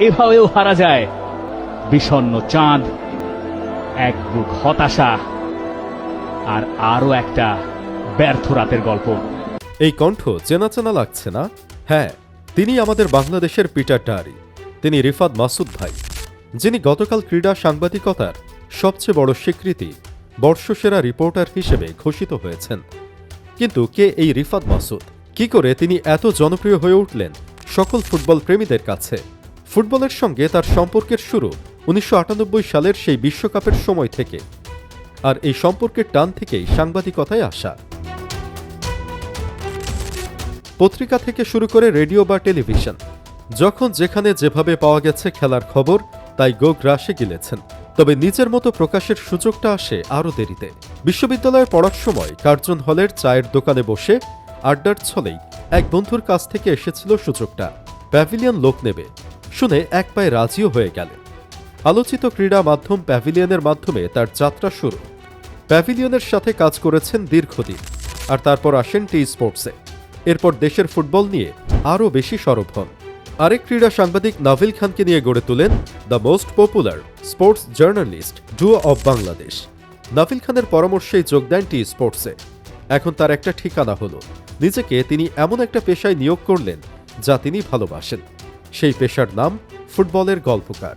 এভাবেও হারা যায়। বিষণ্ণ চাঁদ, এক বুক হতাশা, আর আরও একটা ব্যর্থ রাতের গল্প। এই কণ্ঠ চেনা চেনা লাগছে না? হ্যাঁ তিনি আমাদের বাংলাদেশের পিটার ডারি তিনি রিফাত মাসুদ ভাই, যিনি গতকাল ক্রীড়া সাংবাদিকতার সবচেয়ে বড় স্বীকৃতি, বর্ষসেরা রিপোর্টার হিসেবে ঘোষিত হয়েছেন। কিন্তু কে এই রিফাত মাসুদ? কি করে তিনি এত জনপ্রিয় হয়ে উঠলেন সকল ফুটবল প্রেমীদের কাছে? ফুটবলের সঙ্গে তার সম্পর্কের শুরু উনিশশো আটানব্বই সালের সেই বিশ্বকাপের সময় থেকে। আর এই সম্পর্কের টান থেকেই সাংবাদিকতায় আসা। পত্রিকা থেকে শুরু করে রেডিও বা টেলিভিশন, যখন যেখানে যেভাবে পাওয়া গেছে খেলার খবর, তাই গো গ্রাসে গিলেছেন। তবে নিজের মতো প্রকাশের সুযোগটা আসে আরও দেরিতে। বিশ্ববিদ্যালয়ে পড়ার সময় কার্জন হলের চায়ের দোকানে বসে আড্ডার ছলেই এক বন্ধুর কাছ থেকে এসেছিল সুযোগটা। প্যাভিলিয়ন লোক নেবে। শুনে এক পায়ে রাজিও হয়ে গেলেন। আলোচিত ক্রীড়া মাধ্যম প্যাভিলিয়নের মাধ্যমে তার যাত্রা শুরু। প্যাভিলিয়নের সাথে কাজ করেছেন দীর্ঘদিন, আর তারপর আসেন টি স্পোর্টসে এরপর দেশের ফুটবল নিয়ে আরও বেশি সরব হন। আরেক ক্রীড়া সাংবাদিক নাভিল খানকে নিয়ে গড়ে তোলেন the most popular sports journalist duo of Bangladesh. Nabil খানের পরামর্শেই যোগ দেন টি স্পোর্টসে এখন তার একটা ঠিকানা হলো, নিজেকে তিনি এমন একটা পেশায় নিয়োগ করলেন যা তিনি ভালোবাসেন। সেই পেশার নাম ফুটবলের গল্পকার।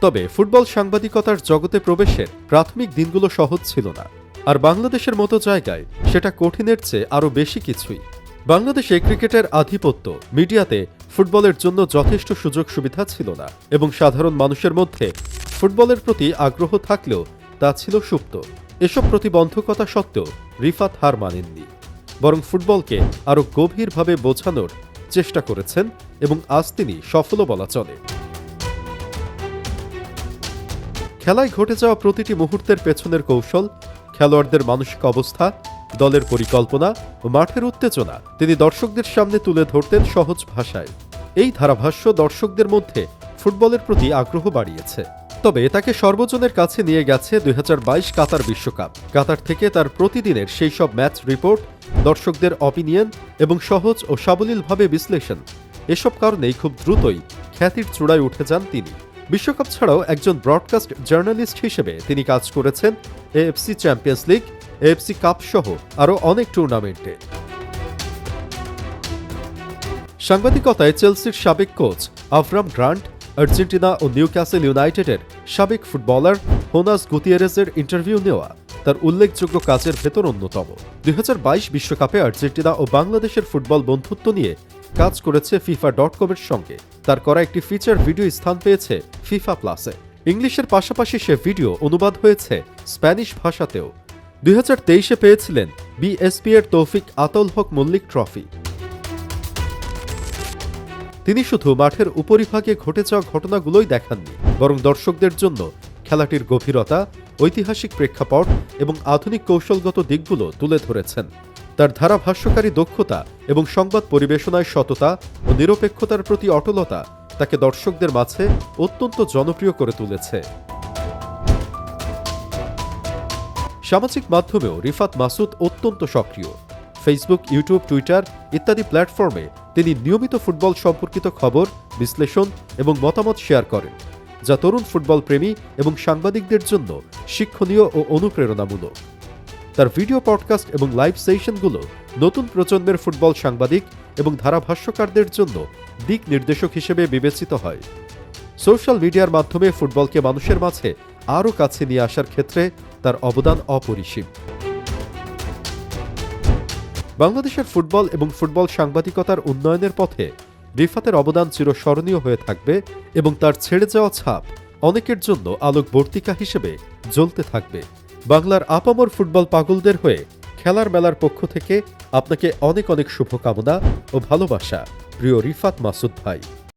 তবে ফুটবল সাংবাদিকতার জগতে প্রবেশের প্রাথমিক দিনগুলো সহজ ছিল না। আর বাংলাদেশের মতো জায়গায় সেটা কঠিনের চেয়ে আরও বেশি কিছুই। বাংলাদেশে ক্রিকেটের আধিপত্য মিডিয়াতে ফুটবলের জন্য যথেষ্ট সুযোগ সুবিধা ছিল না এবং সাধারণ মানুষের মধ্যে ফুটবলের প্রতি আগ্রহ থাকলেও তা ছিল সুপ্ত। এসব প্রতিবন্ধকতা সত্ত্বেও রিফাত হার মানেননি। বরং ফুটবলকে আরও গভীরভাবে বোঝানোর চেষ্টা করেছেন এবং আজ তিনি সফলও বলা চলে। খেলায় ঘটে যাওয়া প্রতিটি মুহূর্তের পেছনের কৌশল, খেলোয়াড়দের মানসিক অবস্থা, দলের পরিকল্পনা ও মাঠের উত্তেজনা তিনি দর্শকদের সামনে তুলে ধরতেন সহজ ভাষায়। এই ধারাভাষ্য দর্শকদের মধ্যে ফুটবলের প্রতি আগ্রহ বাড়িয়েছে। তবে তাকে সর্বজনের কাছে নিয়ে গেছে দুই হাজার বাইশ কাতার বিশ্বকাপ। কাতার থেকে তার প্রতিদিনের সেই সব ম্যাচ রিপোর্ট দর্শকদের অপিনিয়ন এবং সহজ ও সাবলীলভাবে বিশ্লেষণ। এসব কারণেই খুব দ্রুতই খ্যাতির চূড়ায় উঠে যান তিনি। বিশ্বকাপ ছাড়াও একজন ব্রডকাস্ট জার্নালিস্ট হিসেবে তিনি কাজ করেছেন AFC champions league AFC cup সহ আরও অনেক টুর্নামেন্টে সাংবাদিকতায় চেলসির সাবেক কোচ আফরাম গ্রান্ট, আর্জেন্টিনা ও নিউক্যাসেল ইউনাইটেডের সাবেক ফুটবলার হোনাস গুতিয়েরেজের ইন্টারভিউ নেওয়া। তার উল্লেখযোগ্য কাজের ভেতর অন্যতম। দুই বিশ্বকাপে আর্জেন্টিনা ও বাংলাদেশের ফুটবল বন্ধুত্ব নিয়ে কাজ করেছে ফিফা ডট কমের সঙ্গে। তার করা একটি ফিচার ভিডিও স্থান পেয়েছে ফিফা প্লাসে। ইংলিশের পাশাপাশি সে ভিডিও অনুবাদ হয়েছে স্প্যানিশ ভাষাতেও। দুই হাজার তেইশে পেয়েছিলেন বিএসপি এর তৌফিক আতল হক মল্লিক ট্রফি। তিনি শুধু মাঠের উপরিভাগে ঘটে যাওয়া ঘটনাগুলোই দেখাননি, বরং দর্শকদের জন্য খেলাটির গভীরতা ঐতিহাসিক প্রেক্ষাপট এবং আধুনিক কৌশলগত দিকগুলো তুলে ধরেছেন। তার ধারাভাষ্যকারী দক্ষতা এবং সংবাদ পরিবেশনায় সততা ও নিরপেক্ষতার প্রতি অটলতা তাকে দর্শকদের মাঝে অত্যন্ত জনপ্রিয় করে তুলেছে। সামাজিক মাধ্যমেও রিফাত মাসুদ অত্যন্ত সক্রিয়। ফেসবুক ইউটিউব টুইটার ইত্যাদি প্ল্যাটফর্মে তিনি নিয়মিত ফুটবল সম্পর্কিত খবর, বিশ্লেষণ এবং মতামত শেয়ার করেন। যা তরুণ ফুটবল প্রেমী এবং সাংবাদিকদের জন্য শিক্ষণীয় ও অনুপ্রেরণামূলক। তার ভিডিও পডকাস্ট এবং লাইভ সেশনগুলো নতুন প্রজন্মের ফুটবল সাংবাদিক এবং ধারাভাষ্যকারদের জন্য দিক নির্দেশক হিসেবে বিবেচিত হয়। সোশ্যাল মিডিয়ার মাধ্যমে ফুটবলকে মানুষের মাঝে আরও কাছে নিয়ে আসার ক্ষেত্রে তার অবদান অপরিসীম। বাংলাদেশের ফুটবল এবং ফুটবল সাংবাদিকতার উন্নয়নের পথে রিফাতের অবদান চিরস্মরণীয় হয়ে থাকবে এবং তার ছেড়ে যাওয়া ছাপ অনেকের জন্য আলোকবর্তিকা হিসেবে জ্বলতে থাকবে। বাংলার আপামর ফুটবল পাগলদের হয়ে খেলার মেলার পক্ষ থেকে আপনাকে অনেক অনেক শুভকামনা ও ভালোবাসা। প্রিয় রিফাত মাসুদ ভাই।